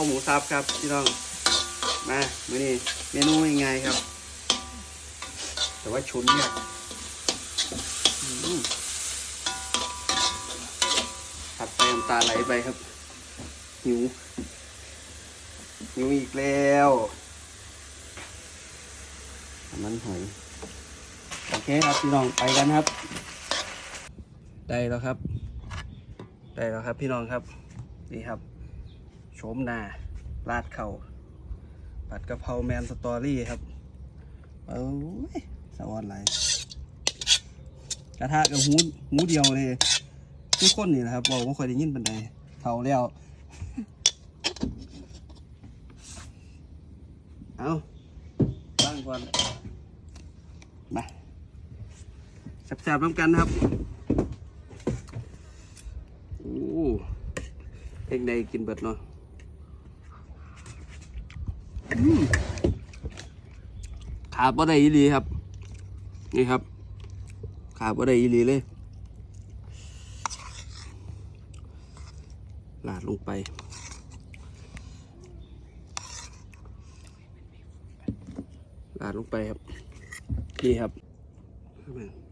ข้าวหมูสับครับพี่น้องมาเมื่อนี้เมนูยังไงครับ แต่ว่าชุนเนี่ยอืมผัดไปน้ำตาไหลไปครับหิวหิวอีกแล้วมันหอยโอเคครับพี่น้องไปกันครับ ได้แล้วครับ ได้แล้วครับพี่น้องครับนี่ครับ โฉมหน้าลาดเข่าผัดกะเพราแมนสตอรี่ครับเอ้ยสวรรค์ไหลกระทะกับหูหูเดียวเลยคือคนนี่นะครับบอกว่าคอยได้ยินปันใดเท่าแล้ว เอาตั้งก่อนมาแซ่บๆน้ำกันนะครับโอ้เอกในกินเบิดเนาะ ขาดบ่ได้อีหลีครับ นี่ครับ ขาดบ่ได้อีหลีเลยลาดลงไปลาดลงไปครับ นี่ครับ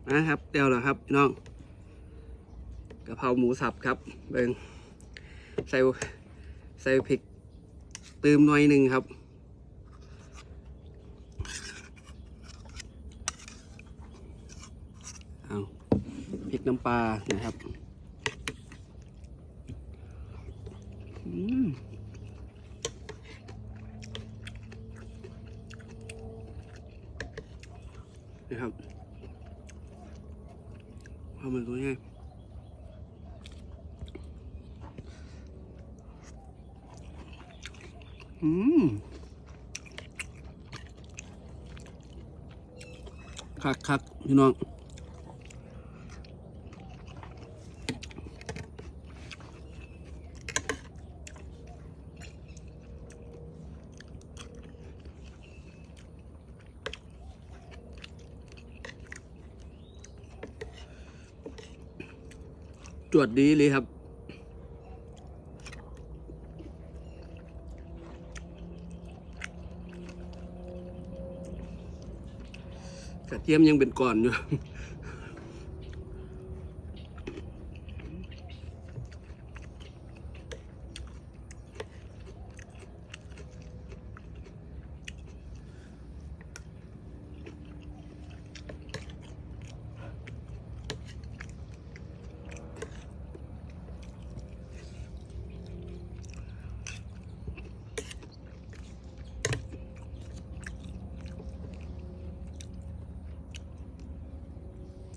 นะครับเดียวแล้วครับพี่น้องกะเพราหมูสับครับเบิงใส่ใส่พริกตืมหน่อยหนึ่งครับ เอาพริกน้ำปลานะครับนะครับทำมันตัวง่ายอืมคักคักพี่น้อง จวดดีเลยครับ กระเทียมยังเป็นก่อนอยู่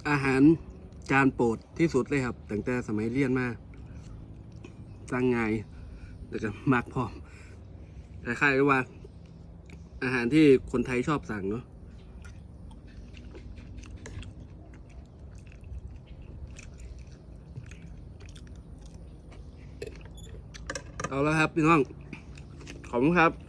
อาหารจานโปรดที่สุดเลยครับตั้งแต่สมัยเรียนมาสั่งไงายแล้วก็มักพร้อมคล้ายๆกับว่า อาหารที่คนไทยชอบสั่งเนาะเอาแล้วครับพี่น้อง ขอบคุณครับ